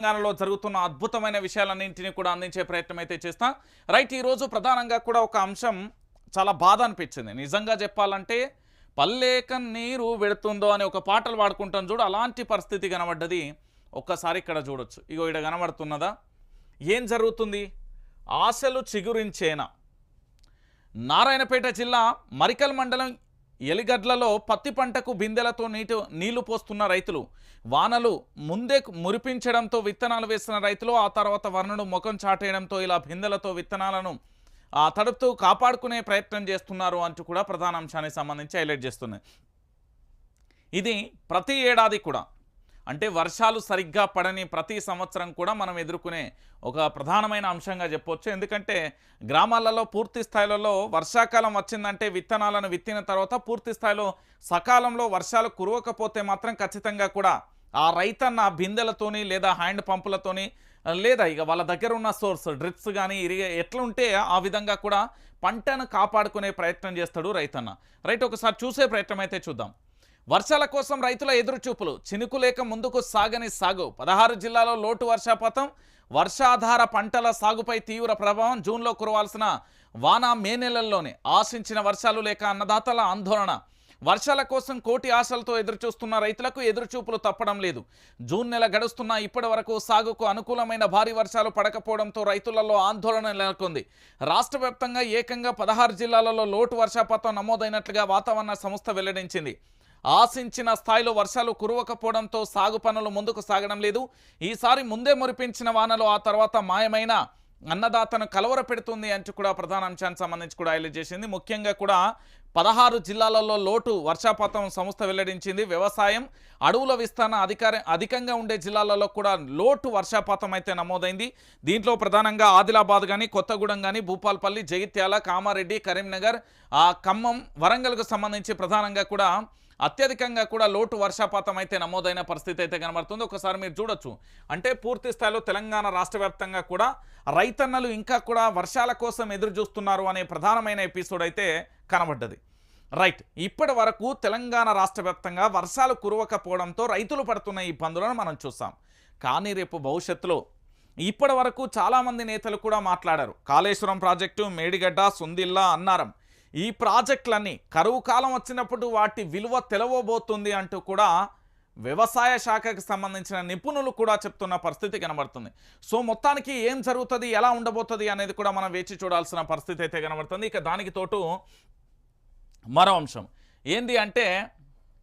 తెలంగాణలో జరుగుతున్న అద్భుతమైన విషయాలన్నింటినీ కూడా అందించే ప్రయత్నం అయితే చేస్తాం. రైట్ ఈరోజు ప్రధానంగా కూడా ఒక అంశం చాలా బాధ అనిపించింది. నిజంగా చెప్పాలంటే పల్లేక నీరు వెడుతుందో అని ఒక పాటలు పాడుకుంటాం చూడు అలాంటి పరిస్థితి కనబడ్డది. ఒక్కసారి ఇక్కడ చూడొచ్చు. ఇగో ఇక్కడ కనబడుతున్నదా? ఏం జరుగుతుంది? ఆశలు చిగురించేనా? నారాయణపేట జిల్లా మరికల్ మండలం ఎలిగడ్లలో పత్తి పంటకు బిందెలతో నీటి నీళ్ళు పోస్తున్న రైతులు. వానలు ముందే మురిపించడంతో విత్తనాలు వేసిన రైతులు ఆ తర్వాత వర్ణుడు ముఖం చాటేయడంతో ఇలా బిందెలతో విత్తనాలను ఆ తడుపుతూ కాపాడుకునే ప్రయత్నం చేస్తున్నారు అంటూ కూడా ప్రధాన అంశానికి సంబంధించి హైలైట్ చేస్తున్నాయి. ఇది ప్రతి ఏడాది కూడా అంటే వర్షాలు సరిగ్గా పడని ప్రతి సంవత్సరం కూడా మనం ఎదుర్కొనే ఒక ప్రధానమైన అంశంగా చెప్పవచ్చు ఎందుకంటే గ్రామాలలో పూర్తి స్థాయిలలో వర్షాకాలం వచ్చిందంటే విత్తనాలను విత్తిన తర్వాత పూర్తి స్థాయిలో సకాలంలో వర్షాలు కురవకపోతే మాత్రం ఖచ్చితంగా కూడా ఆ రైతన్న బిందెలతోని లేదా హ్యాండ్ పంపులతోని లేదా ఇక వాళ్ళ దగ్గర ఉన్న సోర్స్ డ్రిప్స్ కానీ ఇరిగే ఎట్లుంటే ఆ విధంగా కూడా పంటను కాపాడుకునే ప్రయత్నం చేస్తాడు రైతన్న. రైట్ ఒకసారి చూసే ప్రయత్నం అయితే చూద్దాం. వర్షాల కోసం రైతుల ఎదురుచూపులు. చినుకు లేక ముందుకు సాగని సాగు. పదహారు జిల్లాలో లోటు వర్షాపాతం. వర్షాధార పంటల సాగుపై తీవ్ర ప్రభావం. జూన్లో కురవాల్సిన వాన మే నెలల్లోనే ఆశించిన వర్షాలు లేక అన్నదాతల ఆందోళన. వర్షాల కోసం కోటి ఆశలతో ఎదురుచూస్తున్న రైతులకు ఎదురుచూపులు తప్పడం లేదు. జూన్ నెల గడుస్తున్న ఇప్పటి వరకు సాగుకు అనుకూలమైన భారీ వర్షాలు పడకపోవడంతో రైతులలో ఆందోళన నెలకొంది. రాష్ట్ర ఏకంగా పదహారు జిల్లాలలో లోటు వర్షాపాతం నమోదైనట్లుగా వాతావరణ సంస్థ వెల్లడించింది. ఆశించిన స్థాయిలో వర్షాలు కురవకపోవడంతో సాగు పనులు ముందుకు సాగడం లేదు. ఈసారి ముందే మురిపించిన వానలు ఆ తర్వాత మాయమైన అన్నదాతను కలవర పెడుతుంది అంటూ కూడా ప్రధాన అంశానికి సంబంధించి కూడా హైలైట్ చేసింది. ముఖ్యంగా కూడా పదహారు జిల్లాలలో లోటు వర్షాపాతం సంస్థ వెల్లడించింది. వ్యవసాయం అడవుల విస్తరణ అధికార అధికంగా ఉండే జిల్లాలలో కూడా లోటు వర్షాపాతం అయితే నమోదైంది. దీంట్లో ప్రధానంగా ఆదిలాబాద్ కానీ కొత్తగూడెం కానీ భూపాల్పల్లి జగిత్యాల కామారెడ్డి కరీంనగర్ ఆ ఖమ్మం వరంగల్కు సంబంధించి ప్రధానంగా కూడా అత్యధికంగా కూడా లోటు వర్షపాతం అయితే నమోదైన పరిస్థితి అయితే కనబడుతుంది. ఒకసారి మీరు చూడొచ్చు. అంటే పూర్తి స్థాయిలో తెలంగాణ రాష్ట్ర కూడా రైతన్నలు ఇంకా కూడా వర్షాల కోసం ఎదురు చూస్తున్నారు అనే ప్రధానమైన ఎపిసోడ్ అయితే కనబడ్డది. రైట్. ఇప్పటి వరకు తెలంగాణ రాష్ట్ర వర్షాలు కురవకపోవడంతో రైతులు పడుతున్న ఇబ్బందులను మనం చూసాం. కానీ రేపు భవిష్యత్తులో ఇప్పటి వరకు చాలామంది నేతలు కూడా మాట్లాడారు. కాళేశ్వరం ప్రాజెక్టు మేడిగడ్డ సుందిల్లా అన్నారం ఈ ప్రాజెక్టులన్నీ కరువు కాలం వచ్చినప్పుడు వాటి విలువ తెలవబోతుంది అంటూ కూడా వ్యవసాయ శాఖకు సంబంధించిన నిపుణులు కూడా చెప్తున్న పరిస్థితి కనబడుతుంది. సో మొత్తానికి ఏం జరుగుతుంది ఎలా ఉండబోతుంది అనేది కూడా మనం వేచి చూడాల్సిన పరిస్థితి అయితే కనబడుతుంది. ఇక దానికి తోటు మరో అంశం. ఏంది అంటే